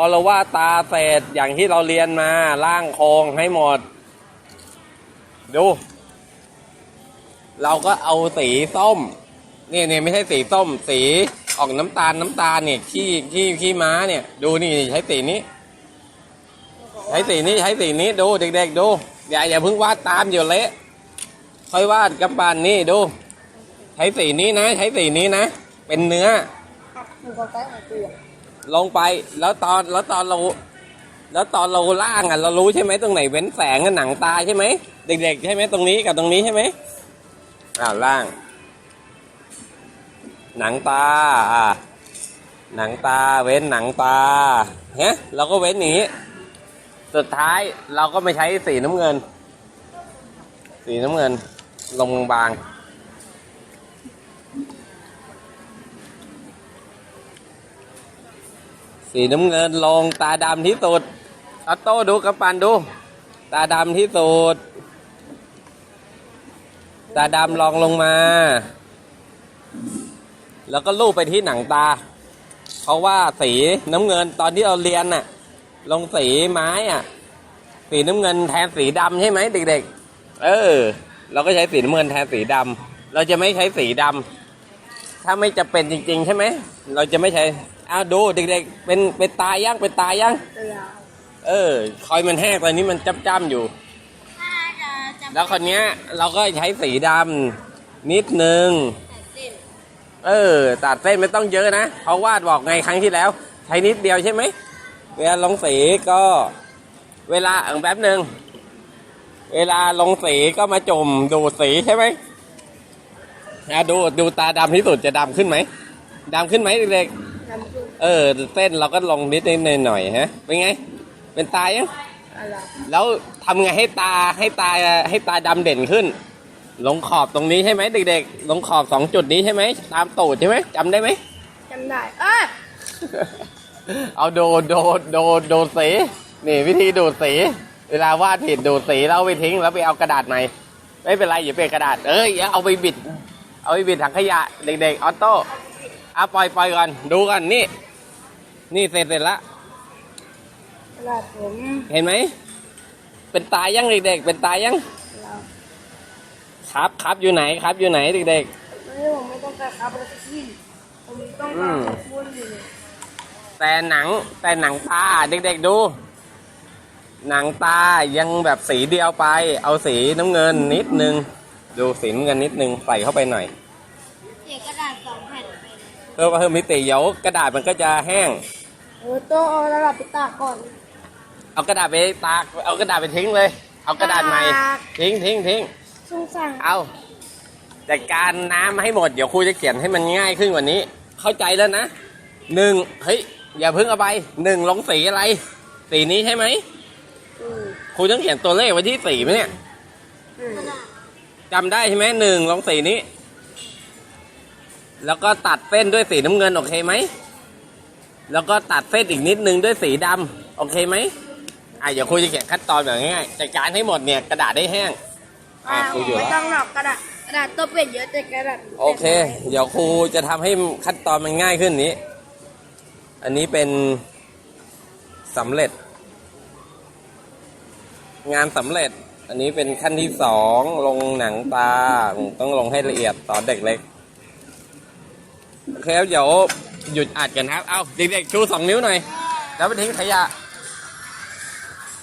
อเราวาตาเสร็จอย่างที่เราเรียนมาล่างโครงให้หมด ดู เราก็เอาสีส้มนี่เนี่ยไม่ใช่สีส้ม สีออกน้ำตาลน้ำตาลเนี่ยขี้ขี้ขี้ม้าเนี่ย ดูนี่ใช้สีนี้ใช้สีนี้ใช้สีนี้ดูเด็กๆดูอย่าอย่าเพิ่งวาดตามอยู่เละค่อยวาดกำปานนี่ดู ใช้สีนี้นะ ใช้สีนี้นะ เป็นเนื้อ ลงไปแล้วตอนแล้วตอนเรา แล้วตอนเราล่างอะ เรารู้ใช่ไหมตรงไหนเว้นแสงกับหนังตาใช่ไหมเด็กๆใช่ไหมตรงนี้กับตรงนี้ใช่ไหมอ้าวล่าง หนังตาอะหนังตาเว้นหนังตาเฮ้เราก็เว้นอย่างนี้ สุดท้ายเราก็ไม่ใช้สีน้ำเงิน สีน้ำเงิน ลงบาง สีน้ำเงินลงตาดำที่สุดออโต้ดูกำปันดู ตาดำที่สุด ตาดำลองลงมา แล้วก็ลูบไปที่หนังตา เพราะว่าสีน้ำเงินตอนที่เราเรียนน่ะ ลงสีไม้อะ สีน้ำเงินแทนสีดำใช่ไหมเด็ก ๆ เออ เราก็ใช้สีน้ำเงินแทนสีดำเราจะไม่ใช้สีดำถ้าไม่จะเป็นจริง ๆ ใช่ไหม เราจะไม่ใช้ อ้าวดูเด็กๆ เป็นเป็นตายยังเป็นตายยังเวลาเออ คอยมันแห้งตอนนี้มันจ้ำๆอยู่ถ้าจะจะแล้วคนเนี้ย เราก็ใช้สีดำนิดนึงตัดเส้นเออ ตัดเส้นไม่ต้องเยอะนะ เพราะวาดบอกไงครั้งที่แล้ว ใช้นิดเดียวใช่ไหม เวลาลงสีก็ เวลาเออแป๊บหนึ่ง เวลาลงสีก็มาจุ่มดูดสีใช่ไหมอะดูดูตาดำที่สุดจะดำขึ้นไหมดำขึ้นไหมเด็กทำคือๆ เออเส้นเราก็ลงนิดนิดหน่อยๆฮะ เป็นไง เป็นตายังอะไรแล้วทำไงให้ตาให้ตาให้ตาดำเด่นขึ้น ลงขอบตรงนี้ใช่ไหมเด็กๆ ลงขอบสองจุดนี้ใช่ไหม ตามตูดใช่ไหมจำได้ไหมจำได้ เอ้ยเอาโดดโดดโดดโดดสี นี่วิธีดูดสี เวลาวาดผิดดูดสีแล้วเอาไปทิ้ง แล้วไปเอากระดาษใหม่ไม่เป็นไรอย่าเปลี่ยนกระดาษ เอ้ยอย่าเอาไปบิด เอาไปบิดถังขยะ เด็กๆออโต้อะปล่อยปล่อยก่อน ดูก่อนนี่ นี่เสร็จเสร็จละเวลาผมเห็นไหม เป็นตายังเด็กๆ เป็นตายัง เราครับครับอยู่ไหนครับอยู่ไหนเด็ก ไม่ผมไม่ต้องการครับแล้วที่ผมต้องอืการมขอบคุณอยู่เลยๆ แต่หนังแต่หนังตาเด็กๆดู หนังตายังแบบสีเดียวไป เอาสีน้ำเงินนิดนึง ดูสีน้ำเงินนิดนึงใส่เข้าไปหน่อย เสียกระดาษสองแผ่นไปเลยเพื่อเพิ่มมิติเดี๋ยวกระดาษมันก็จะแห้ง เออต้องเอาระดับไปตากก่อน เอากระดาษไปตาก เอากระดาษไปทิ้งเลย เอากระดาษใหม่ ตาก ทิ้งทิ้งทิ้ง สงสารเอาจัดการน้ำให้หมด เดี๋ยวครูจะเขียนให้มันง่ายขึ้นกว่านี้ เข้าใจแล้วนะหนึ่งเฮ้ย อย่าเพิ่งเอาไปหนึ่งลงสีอะไร สีนี้ใช่ไหมอืมครูต้องเขียนตัวเลขไว้ที่สีไหมเนี่ยอืมจำได้ใช่ไหมหนึ่งลงสีนี้ แล้วก็ตัดเส้นด้วยสีน้ำเงินโอเคไหม แล้วก็ตัดเส้นอีกนิดนึงด้วยสีดำโอเคไหมอะเดี๋ยวครูจะเขียนขั้นตอนแบบง่ายๆจัดการให้หมดเนี่ยกระดาษได้แห้งอะอ่าครูอยู่ไม่แล้วต้องหรอกกระดาษกระดาษตัวเปลี่ยนเยอะแต่กระดาษโอเค เดี๋ยวครูจะทำให้ขั้นตอนมันง่ายขึ้นนี้ อันนี้เป็นสำเร็จ งานสำเร็จ อันนี้เป็นขั้นที่สองลงหนังตาต้องลงให้ละเอียดตอนเด็กเล็กโอเคครับเดี๋ยว หยุดอัดกันครับ เอาเด็กๆชูสองนิ้วหน่อย แล้วไปทิ้งขยะ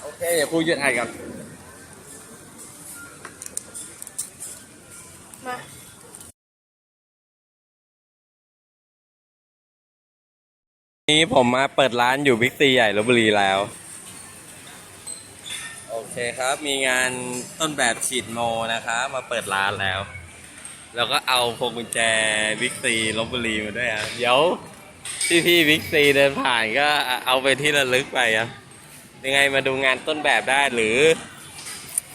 โอเค เดี๋ยวครูหยุดอัดกันมานี้ผมมาเปิดร้านอยู่บิ๊กซีใหญ่ลบบุรีแล้ว โอเคครับ มีงานต้นแบบฉีดโมนะครับมาเปิดร้านแล้ว แล้วก็เอาพวงกุญแจบิ๊กซีลบบุรีมาด้วยอะ เดี๋ยว พี่พี่บิ๊กซีเดินผ่านก็เอาไปที่ระลึกไปอะยังไงมาดูงานต้นแบบได้หรือ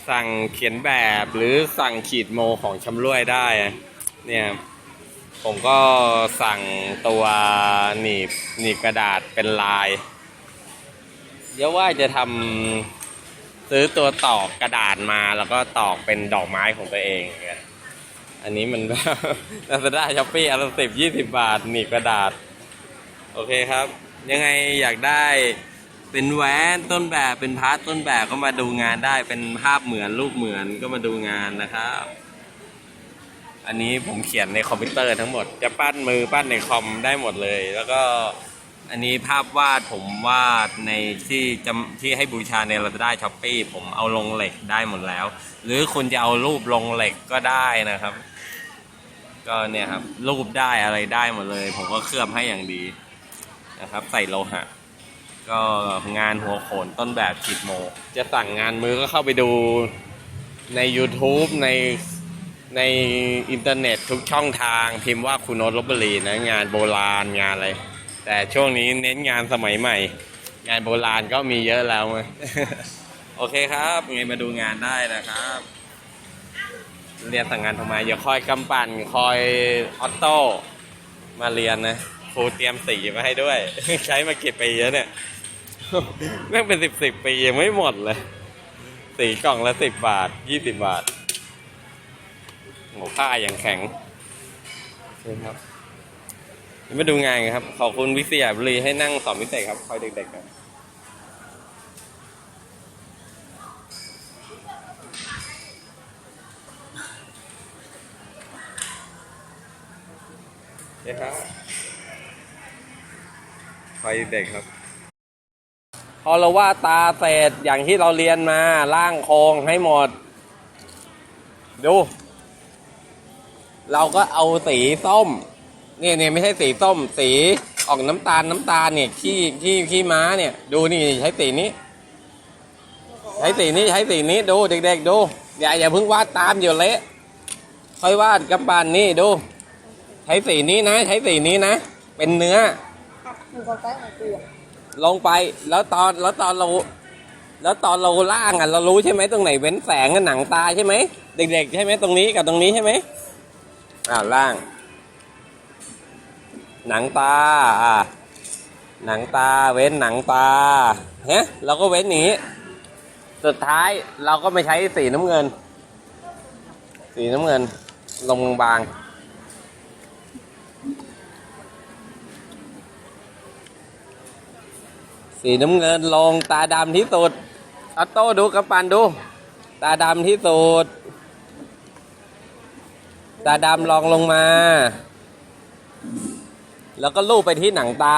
สั่งเขียนแบบหรือสั่งขีดโมของชำร่วยได้ เนี่ยผมก็สั่งตัวหนีบหนีบกระดาษเป็นลายเดี๋ยวว่าจะทำซื้อตัวตอกกระดาษมาแล้วก็ตอกเป็นดอกไม้ของตัวเองอันนี้มันลาซาด้าช้อปปี้อันละสิบยี่สิบบาทหนีบกระดาษ โอเคครับ ยังไงอยากได้เป็นแหวนต้นแบบเป็นพาร์ทต้นแบบก็มาดูงานได้เป็นภาพเหมือนรูปเหมือนก็มาดูงานนะครับ อันนี้ผมเขียนในคอมพิวเตอร์ทั้งหมดจะปั้นมือปั้นในคอมได้หมดเลย แล้วก็อันนี้ภาพวาดผมวาดในที่จำที่ให้บูชาในเราได้ช้อปปี้ผมเอาลงเหล็กได้หมดแล้ว หรือคุณจะเอารูปลงเหล็กก็ได้นะครับ ก็เนี่ยครับรูปได้อะไรได้หมดเลย ผมก็เคลือบให้อย่างดี นะครับ ใส่โลหะ ก็งานหัวโขนต้นแบบจิตโม จะสั่งงานมือก็เข้าไปดูใน YouTube ในในอินเทอร์เน็ตทุกช่องทางพิมพ์ว่าคุณโนตลบบุรีนะ งานโบราณงานอะไร แต่ช่วงนี้เน้นงานสมัยใหม่ งานโบราณก็มีเยอะแล้วโอเคครับงไงมาดูงานได้นะครับ เรียนสั่งงานทำไมอย่าคอยกำปั่นคอยออโต้มาเรียนนะ ครูเตรียมสีมาให้ด้วย ใช้มากี่ปีแล้วเนี่ยแม่งเป็นสิบสิบปียังไม่หมดเลย สีกล่องละสิบบาทยี่สิบบาทโหผ้าอย่างแข็งนี่ครับเดี๋ยวมาดูงานกันครับ ขอบคุณวิทยาบุรีให้นั่งสอนพิเศษครับ คอยเด็กๆครับเด็กครับ คอยเด็กครับ พอเราว่าตาเสร็จอย่างที่เราเรียนมาล่างโครงให้หมด ดู เราก็เอาสีส้มเนี่ยเนี่ยไม่ใช่สีส้ม สีออกน้ำตาลน้ำตาลเนี่ยขี้ขี้ขี้ม้าเนี่ย ดูนี่ใช้สีนี้ ใช้สีนี้ใช้สีนี้ดูเด็กๆดูอย่าอย่าเพิ่งวาดตามเดี๋ยวเละค่อยวาดกำปานนี่ดู ใช้สีนี้นะ ใช้สีนี้นะ เป็นเนื้อ มึงคนใต้ของกูอะลงไปแล้วตอนแล้วตอนเรา แล้วตอนเราล่างอะเรารู้ใช่ไหมตรงไหนเว้นแสงกับหนังตาใช่ไหมเด็กๆใช่ไหมตรงนี้กับตรงนี้ใช่ไหมอ่าล่าง หนังตาอ่าหนังตาเว้นหนังตาเฮ้เราก็เว้นอย่างนี้ สุดท้ายเราก็ไม่ใช้สีน้ำเงิน สีน้ำเงินลงบาง สีน้ำเงินลงตาดำที่สุดออโต้ดูกระปันดู ตาดำที่สุด ตาดำลองลงมา แล้วก็ลูบไปที่หนังตา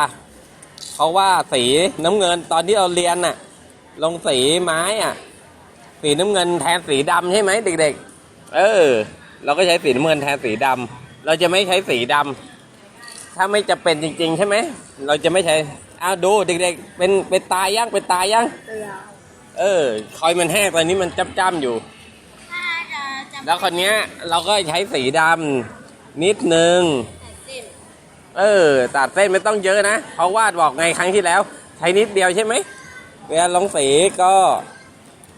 เพราะว่าสีน้ำเงินตอนที่เราเรียนน่ะ ลงสีไม้อะ สีน้ำเงินแทนสีดำใช่ไหมเด็กๆ เออ เราก็ใช้สีน้ำเงินแทนสีดำเราจะไม่ใช้สีดำ ถ้าไม่จะเป็นจริง ๆ ใช่ไหม เราจะไม่ใช้อ้าวดูเด็กๆ เป็นเป็นตายยังเป็นตายยังตัวยาวเออ คอยมันแห้งตอนนี้มันจ้ำๆอยู่ ถ้าจะจำแล้วคนเนี้ย เราก็ใช้สีดำนิดนึง เส้นเออตัดเส้นไม่ต้องเยอะนะ เพราะวาดบอกไงครั้งที่แล้ว ใช้นิดเดียวใช่ไหม เวลาลงสีก็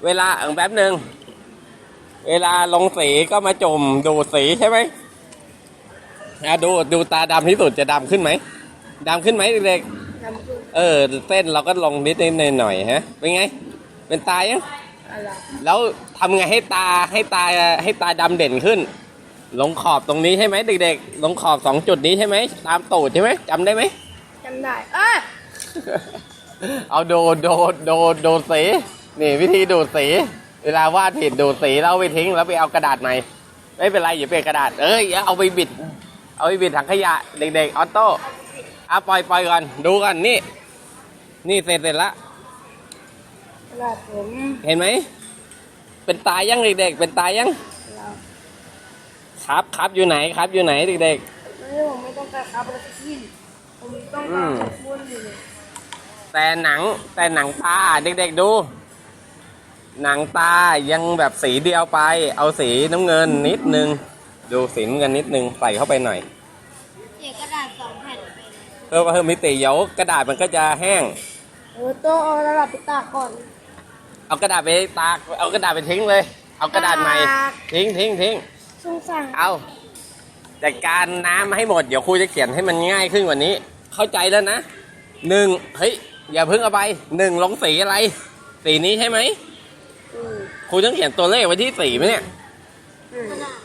เวลาเออแป๊บหนึ่งเวลาลงสีก็มาจุ่มดูดสีใช่ไหม อะดูดูตาดำที่สุดจะดำขึ้นไหมดำขึ้นไหมเด็กทำคือๆเออ เส้นเราก็ลงนิดนิดหน่อยหน่อยๆฮะ เป็นไง เป็นตายัง อะไรแล้วทำไงให้ตาให้ตาให้ตาดำเด่นขึ้น ลงขอบตรงนี้ใช่ไหมเด็กๆ ลงขอบสองจุดนี้ใช่ไหม ตามตูดใช่ไหมจำได้ไหม จำได้เอ้ยเอาโดดโดดโดดโดดสีนี่วิธีดูดสี เวลาวาดผิดดูดสีแล้วเอาไปทิ้งแล้วไปเอากระดาษใหม่ไม่เป็นไรอย่าเปลี่ยนกระดาษเอ้ยอย่าเอาไปบิด เอาไปบิดถังขยะ เด็กๆออโต้อะปล่อยปล่อยก่อน ดูก่อนนี่ นี่เสร็จเสร็จละกระดาษผมเห็นไหม เป็นตายังเด็กๆ เป็นตายังเราครับครับอยู่ไหนครับอยู่ไหนเด็กไม่ได้ผมไม่ต้องการครับแล้วก็ทิ้งผมต้องการขอบคุณอยู่เลยๆแต่หนังแต่หนังตาเด็กๆดู หนังตายังแบบสีเดียวไป เอาสีน้ำเงินนิดนึง ดูสีน้ำเงินนิดนึงใส่เข้าไปหน่อยเขียนกระดาษสองแผ่นไปเลยเพื่อเพิ่มมิติเดี๋ยวกระดาษมันก็จะแห้ง เออต้องเอาระดับไปตากก่อนเอากระดาษไปตากเอากระดาษไปทิ้งเลย เอากระดาษใหม่ตากทิ้งทิ้งทิ้งสงสารเอาจัดการน้ำให้หมดเดี๋ยวครูจะเขียนให้มันง่ายขึ้นกว่านี้ เข้าใจแล้วนะหนึ่งเฮ้ยอย่าเพิ่งเอาไปหนึ่งลงสีอะไร สีนี้ใช่ไหมอืมครูต้องเขียนตัวเลขไว้ที่สีไหมเนี่ย อืม กระดาษ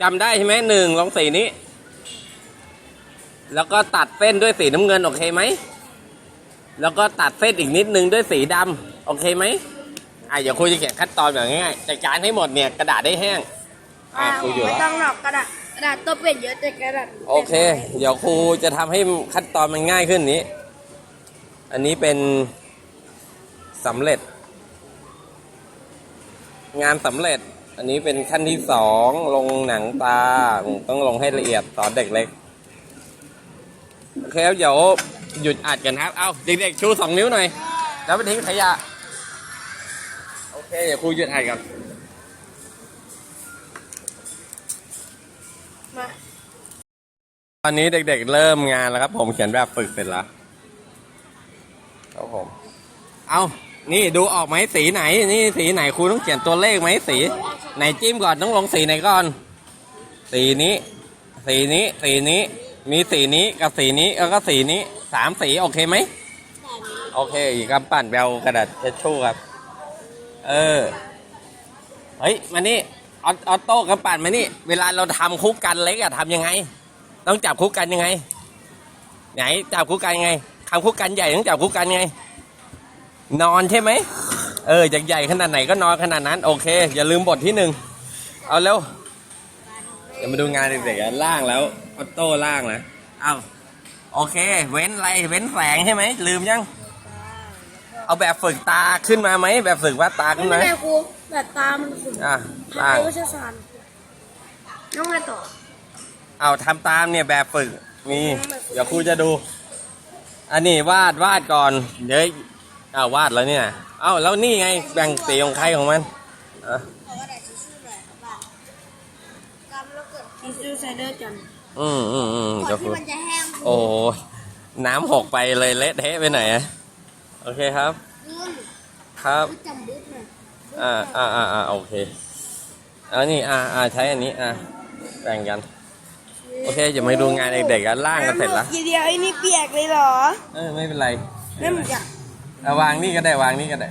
จำได้ใช่ไหมหนึ่งลงสีนี้ แล้วก็ตัดเส้นด้วยสีน้ำเงิน โอเคไหม แล้วก็ตัดเส้นอีกนิดนึงด้วยสีดำโอเคไหมอะเดี๋ยวครูจะเขียนขั้นตอนแบบง่ายๆจัดการให้หมดเนี่ยกระดาษได้แห้งอะอ่าครูอยู่ไม่แล้วต้องหรอกกระดาษกระดาษตัวเป็นเยอะแต่กระดาษโอเค เดี๋ยวครูจะทำให้ขั้นตอนมันง่ายขึ้นนี้ อันนี้เป็นสำเร็จ งานสำเร็จ อันนี้เป็นขั้นที่สองลงหนังตา ต้องลงให้ละเอียดสอนเด็กเล็กโอเคครับเดี๋ยวหยุดอัดกันครับ เอาเด็กๆชูสองนิ้วหน่อย แล้วไปทิ้งขยะ โอเค เดี๋ยวครูหยุดอัดกันมาตอนนี้เด็กๆเริ่มงานแล้วครับ ผมเขียนแบบฝึกเสร็จแล้วครับผม เอา นี่ดูออกไหมสีไหน นี่สีไหนครูต้องเขียนตัวเลขไหมสี ไหนจิ้มก่อนต้องลงสีไหนก่อน สีนี้ สีนี้ สีนี้ มีสีนี้กับสีนี้แล้วก็สีนี้สามสีโอเคไหมโอเคอีกกำปั่นแบลกระดาษเช็ดชู่ครับ เออเฮ้ยมานี่ออออโต้กำปั่นมานี่ เวลาเราทำคุกกันเล็กอะทำยังไง ต้องจับคุกกันยังไง ไหนจับคุกกันยังไงทำคุกกันใหญ่ต้องจับคุกกันยังไง นอนใช่ไหม เออจากใหญ่ขนาดไหนก็นอนขนาดนั้น โอเค อย่าลืมบทที่หนึ่ง เอาเร็วเดี๋ยวมาดูงานเด็กๆกันล่างแล้วออโต้ล่างนะเอาโอเค เว้นอะไรเว้นแสงใช่ไหม ลืมยัง เอาแบบฝึกตาขึ้นมาไหม แบบฝึกว่าดตาไม่ขึ้นเป็นมาไรครูแบบตามันขุ่นอะทำล่างไปวิชาศาสตร์น้องไงต่อ เอาทำตามเนี่ยแบบฝึกมีเดี๋ยวครูจะดู อันนี้วาดวาดก่อน เดี๋ยว อ้าววาดแล้วเนี่ยเอ้าแล้วนี่ไงแบ่งสีของใครของมันอะขอกระดาษทิชชู่หน่อยครับบ้านกำแล้วเกิดทีซูไซเดอร์จันอืมอืมอืมก่เดี๋อยนวครูที่มันจะแห้งโอ้ยน้ำหกไปเลยเละเทะไปไหนอะโอเคครับขึ้นครับจำบึ้ดหน่อยอ่าอ่าอ่าอ่าโอเคเอานี่อ่าอ่าใช้อันนี้อ่าแบ่งกัน โอเคจะมาดูงานเด็กๆกันล่างกันเสร็จแล้วทีเดียวไอ้นี่เปียกเลยเหรอเออไม่เป็นไรไม่เหมือนจะ เอาวางนี่ก็ได้วางนี่ก็ได้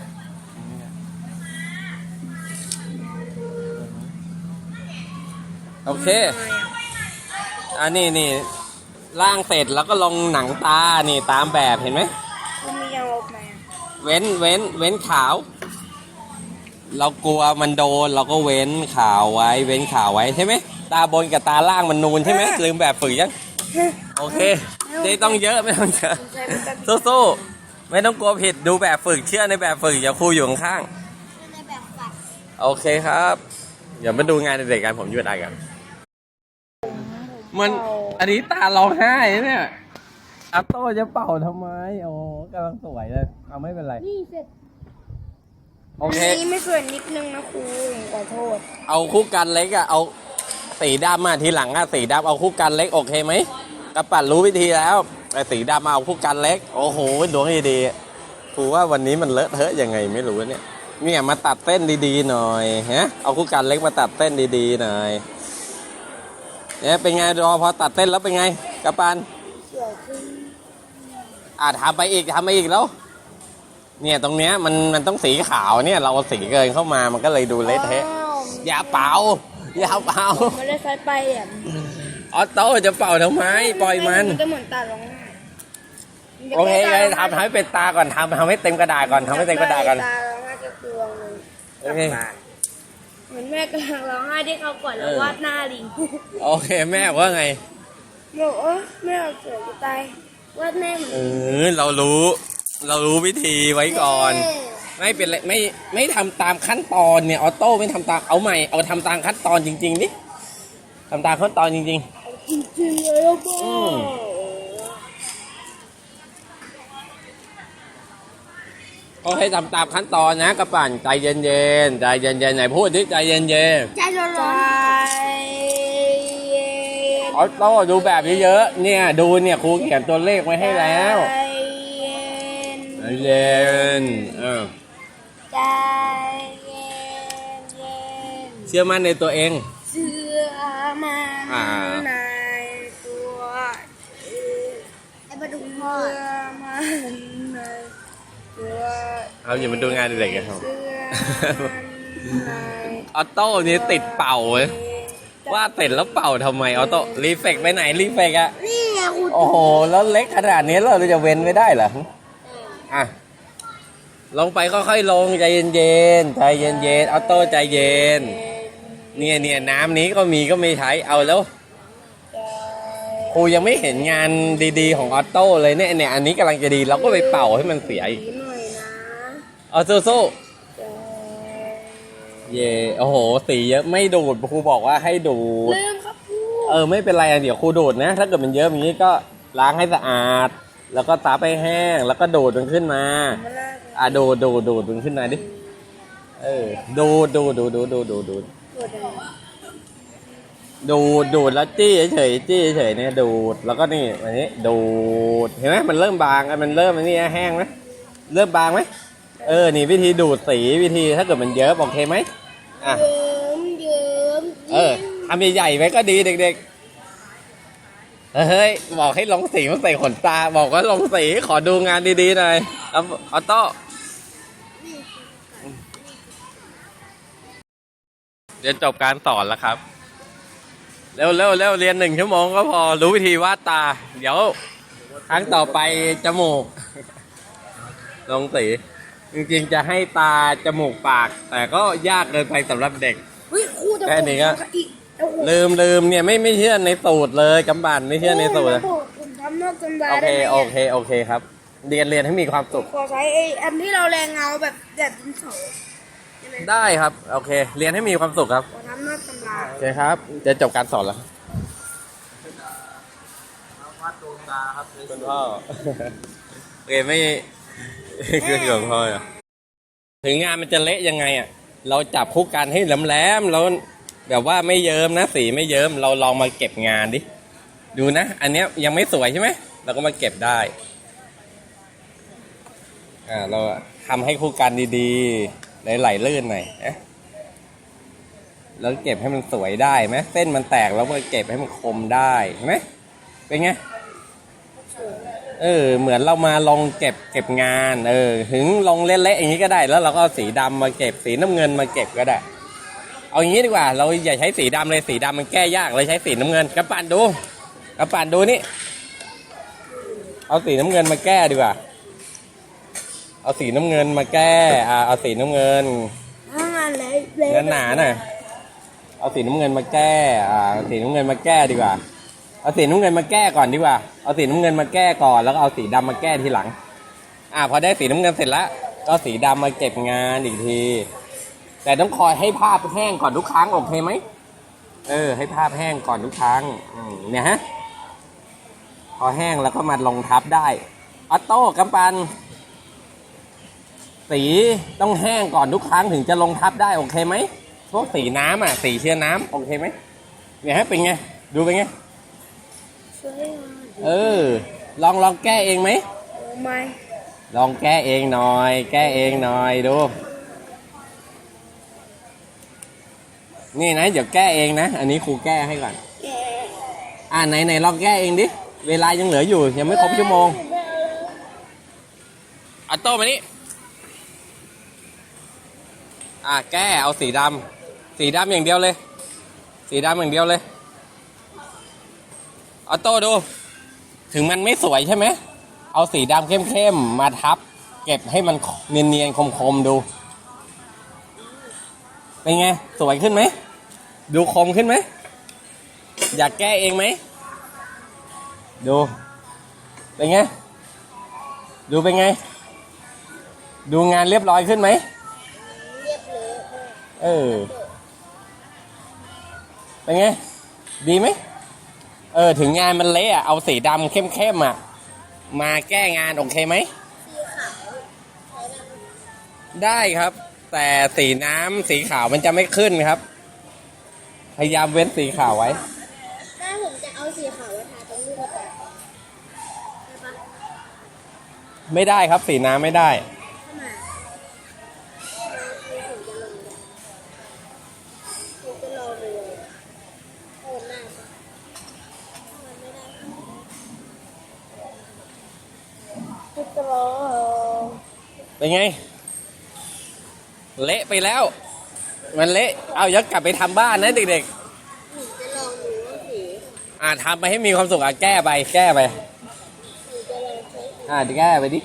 โอเค อันนี้นี่ล่างเสร็จแล้วก็ลงหนังตา นี่ตามแบบเห็นไหมคุณมียังลบไหมอะเว้นเว้นเว้นขาว เรากลัวมันโดนเราก็เว้นขาวไว้ เว้นขาวไว้ใช่ไหมตาบนกับตาล่างมันนูนใช่ไหมลืมแบบฝึกยัง โอเคไม่ต้องเยอะไม่ต้องเยอะใช้เป็นแบบสู้ๆ ไม่ต้องกลัวผิดดูแบบฝึกเชื่อในแบบฝึกอย่าครูอยู่ข้างขึ้นในแบบฝัดๆโอเคครับ เดี๋ยวมาดูงานเด็กๆกันผมหยุดอะไรกันมันอันนี้ตาร้องไห้เนี่ยอัตโต้จะเป่าทำไมโอ้กำลังสวยเลยเอาไม่เป็นไร นี่เสร็จโอเคอันนี้ไม่สวยนิดนึงนะครูผมขอโทษ เอาคู่กันเล็กอะเอาสีดำมาทีหลังอะสีดำเอาคู่กันเล็กโอเคไหม กระปัดรู้วิธีแล้วไอ้สีดำเอาคู่กันเล็ก โอ้โหดวงดีๆครูว่าวันนี้มันเลอะเทอะยังไงไม่รู้เนี่ยเนี่ยมาตัดเส้นดีๆหน่อยฮะเอาคู่กันเล็กมาตัดเส้นดีๆหน่อยเนี่ยเป็นไงรอพอตัดเส้นแล้วเป็นไงกระปันสวยขึ้นอ่าทำไปอีกทำไปอีกแล้ว เนี่ยตรงเนี้ยมันมันต้องสีขาวเนี่ย เราเอาสีเกินเข้ามามันก็เลยดูเละเทะอ้าวอย่าเป่าอย่าเป่าไม่ได้ใช้ไปอะ ออโต้จะเป่าทำไม ปล่อยมัน จะเหมือนตาร้องไห้โอเคเลยทำให้เป็นตาก่อนทำทำให้เต็มกระดาษก่อนทำให้เต็มกระดาษก่อน ตาร้องไห้จะกลัวเลยโอเค เหมือนแม่กำลังร้องไห้ที่เขากดแล้วเออ วาดหน้าลิงโอเค แม่ว่าไง บอกว่าแม่เอาเสือจะตายวาดแม่เหมือนเออ เรารู้ เรารู้วิธีไว้ก่อนไม่เป็นไรไม่ไม่ทำตามขั้นตอนเนี่ยออโต้ไม่ทำตามเอาใหม่เอาทำตามขั้นตอนจริงๆดิทำตามขั้นตอนจริง จริงๆเลยแล้วก็อืมๆก็ให้ทำตามขั้นตอนนะกระปั่นใจเย็นๆใจเย็นๆไหนพูดดิใจเย็นใจร้อนใจๆเย็นๆออโต้ดูแบบเยอะๆเนี่ยดูเนี่ยครูเขียนตัวเลขไว้ให้แล้วใจเย็นใจเย็นเออใจเย็นเย็นเชื่อมั่นในตัวเอง เสื้อมันอ่า ในตัวเอง ไอ้ปลา ดุกทอเสื้ดอมันในตัวเอาอย่ามาดูงานเด็กๆกันครับเสื้อมันในออโต้นี่ติดเป่าเว้ยว่าดเสร็จแล้วเป่าทำไมออโต้รีเฟกไปไหนรีเฟกอะนี่ไงคุณโอ้โหแล้วเล็กขนาดนี้เราจะเว้นไม่ได้เหรออะลงไปค่อยๆลงใจเย็นๆใจเย็นๆออโต้ใจเย็น เนี่ยเนี่ยน้ำนี้ก็มีก็ไม่ใช้เอาแล้ว ครูยังไม่เห็นงานดีๆ ของออโต้เลยเนี่ยเนี่ยอันนี้กำลังจะดีเราก็ไปเป่าให้มันเสียอีกหน่อยนะเอาสู้ๆเย่โอ้โห สีเยอะไม่ดูดครูบอกว่าให้ดูด ลืมครับครูเออไม่เป็นไรอะเดี๋ยวครูดูดนะ ถ้าเกิดมันเยอะอย่างนี้ก็ล้างให้สะอาด แล้วก็ซับให้แห้ง แล้วก็ดูดมันขึ้นมา มาลากอะดูดดูดดูดมันขึ้นมาดิ เออ ดูดดูดดูดดูดดูดดูดดูดตัวแดง ดูดดูดแล้วจี้เฉยๆจี้เฉยๆเนี่ยดูดแล้วก็นี่อันนี้ดูดเห็นไหมมันเริ่มบางอะมันเริ่มอันนี้แห้งไหมเริ่มบางไหมเออนี่วิธีดูดสีวิธีถ้าเกิดมันเยอะโอเคไหมอะเยิ้มเยิ้มเออทำใหญ่ๆไว้ก็ดีเด็กๆเฮ้ยบอกให้ลงสีมาใส่ขนตา บอกว่าลงสีขอดูงานดีๆหน่อยเอาออโต้เดี๋ยวจบการสอนแล้วครับ เร็วเร็วเร็วเรียนหนึ่งชั่วโมงก็พอรู้วิธีวาดตา เดี๋ยว ครั้งต่อไปจมูกลงสีจริงๆจะให้ตาจมูกปาก แต่ก็ยากเกินไปสำหรับเด็ก เฮ้ยครูแต่แค่นี้ก็ ผมอีกแต่ผมลืมลืมเนี่ยไม่ไม่เชื่อในสูตรเลยกำบันไม่เชื่อในสูตรเลยผมผมทำนอกตำราโอเคได้ไหมโอเคโอเคครับ เรียนเรียนให้มีความสุข ขอใช้ไอ้อันที่เราแรงเงาแบบแบบดินสอ ใช่ไหมได้ครับ โอเค เรียนให้มีความสุขครับขอทำนอกตำราโอเคครับ จะจบการสอนแล้วคุณพ่อโอเคไม่คือหลวงพ่อเหรอถึงงานมันจะเละยังไงอะ เราจับคู่กันให้แหลมๆแล้วแบบว่าไม่เยิ้มนะสีไม่เยิ้มเราลองมาเก็บงานดิ ดูนะ อันเนี้ยยังไม่สวยใช่ไหมเราก็มาเก็บได้ อ่าเราทำให้คู่กันดีๆ ไหลๆลื่นหน่อยนะแล้วเก็บให้มันสวยได้ไหมเส้นมันแตกแล้วมันเก็บให้มันคมได้เห็นไหมเป็นไงเออ เหมือนเรามาลองเก็บเก็บงาน เออ ถึงลองเละๆอย่างนี้ก็ได้ แล้วเราก็เอาสีดำมาเก็บสีน้ำเงินมาเก็บก็ได้ เอาอย่างนี้ดีกว่า เราอย่าใช้สีดำเลยสีดำมันแก้ยากเลยใช้สีน้ำเงินกระปั่นดูกระปั่นดูนี่ เอาสีน้ำเงินมาแก้ดีกว่า เอาสีน้ำเงินมาแก้อ่าเอาสีน้ำเงินถ้างานเละเละเนื้อหนาหน่อยเอาสีน้ำเงินมาแก้อ่าเอาสีน้ำเงินมาแก้ดีกว่า เอาสีน้ำเงินมาแก้ก่อนดีกว่า เอาสีน้ำเงินมาแก้ก่อนแล้วก็เอาสีดำมาแก้ทีหลัง อ่าพอได้สีน้ำเงินเสร็จแล้วก็เอาสีดำมาเก็บงานอีกที แต่ต้องคอยให้ภาพแห้งก่อนทุกครั้งโอเคไหมเออ ให้ภาพแห้งก่อนทุกครั้งอืมเนี่ยฮะพอแห้งแล้วก็มาลงทับได้ออโต้กำปัน สีต้องแห้งก่อนทุกครั้งถึงจะลงทับได้โอเคไหมพวกสีน้ำอะสีเชื้อน้ำโอเคไหมเนี่ยฮะเป็นไงดูเป็นไงสวยงามเออ ลองลองแก้เองไหมโอ้ไม่ลองแก้เองหน่อย แก้เองหน่อยดู นี่นะเดี๋ยวแก้เองนะ อันนี้ครูแก้ให้ก่อนอ่าไหนไหนลองแก้เองดิ เวลายังเหลืออยู่ยังไม่ครบชั่วโมงอัตโต้มานี่ อ่าแก้เอาสีดำสีดำอย่างเดียวเลย สีดำอย่างเดียวเลยออโต้ดู ถึงมันไม่สวยใช่ไหม เอาสีดำเข้มๆมาทับ เก็บให้มันเนียนๆคมๆดู เป็นไง สวยขึ้นไหม ดูคมขึ้นไหม อยากแก้เองไหม ดู เป็นไง ดูเป็นไง ดูงานเรียบร้อยขึ้นไหม เออ เป็นไง ดีไหม เออ ถึงงานมันเละอะเอาสีดำเข้มๆอะมาแก้งานโอเคไหมสีขาวใช้แล้วได้ครับ แต่สีน้ำสีขาวมันจะไม่ขึ้นครับ พยายามเว้นสีขาวไว้ ถ้าผมจะเอาสีขาวมาทาตรงลูกกระตาใช่ปะไม่ได้ครับ สีน้ำไม่ได้ เป็นไง เละไปแล้ว มันเละ เอายักกลับไปทำบ้านนะเด็กผมจะลองดูว่าสีๆ อ่าทำไปให้มีความสุขอะแก้ไป แก้ไปผมจะลองใช้สีอ่าแก้ไปดิ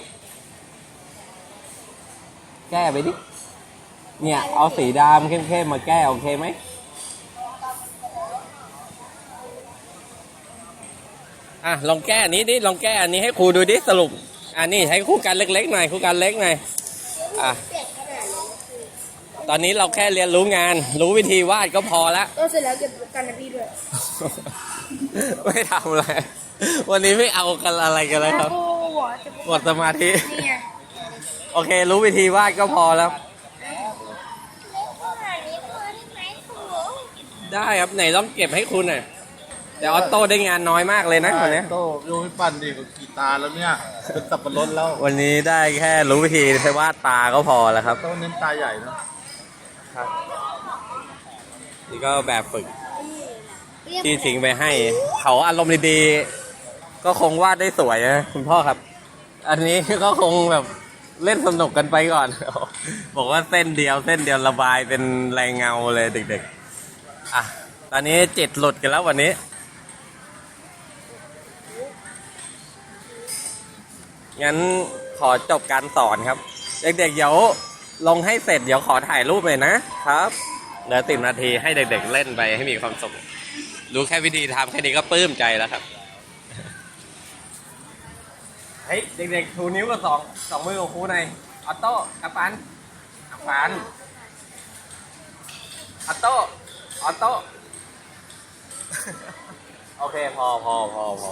แก้ไปดิ เนี่ย เอาสีดำเข้มๆมาแก้โอเคไหม อะ ลองแก้อันนี้ดิ ลองแก้อันนี้ให้ครูดูดิ สรุป อันนี้ให้ครูกันเล็กๆหน่อยครูกันเล็กหน่อยอะเปียกขนาดนี้คือตอนนี้เราแค่เรียนรู้งาน รู้วิธีวาดก็พอละก็เสร็จแล้วเก็บกันนะพี่ด้วย ไม่ทำอะไร วันนี้ไม่เอากันอะไรกันเลยครับโอ้โหจะหมดสมาธินี่ไงโอเค รู้วิธีวาดก็พอแล้วเล็กขนาดนี้พอได้ไหมครูได้ครับไหนต้องเก็บให้คุณหน่อย แต่ออโต้ได้งานน้อยมากเลยนะคนนี้ยโต้โยไม่ปั่นดีกว่ากี่ตาแล้วเนี่ย เป็นสับปะรดแล้ววันนี้ได้แค่รู้วิธีแค่วาดตาก็พอแล้วครับ โต้เน้นตาใหญ่เนอะนี่ก็แบบฝึกเรียบที่ทิ้งไปให้ เขาอารมณ์ดีๆก็คงวาดได้สวยนะคุณพ่อครับ อันนี้ก็คงแบบเล่นสนุกกันไปก่อน บอกว่าเส้นเดียวเส้นเดียวระบายเป็นแรงเงาเลยเด็กๆอะตอนนี้จิตหลุดกันแล้ววันนี้ งั้นขอจบการสอนครับ เด็กๆเดี๋ยวลงให้เสร็จเดี๋ยวขอถ่ายรูปเลยนะครับเหลือติดนาทีให้เด็ก ๆ เล่นไปให้มีความสุขรู้แค่วิธีทำแค่นี้ก็ปลื้มใจแล้วครับเฮ้ยเด็กๆชูนิ้วกับสองสองมือของครูหน่อยออโต้กัปปันกัปปันออโต้ออโต้โอเคพอพอพอพอ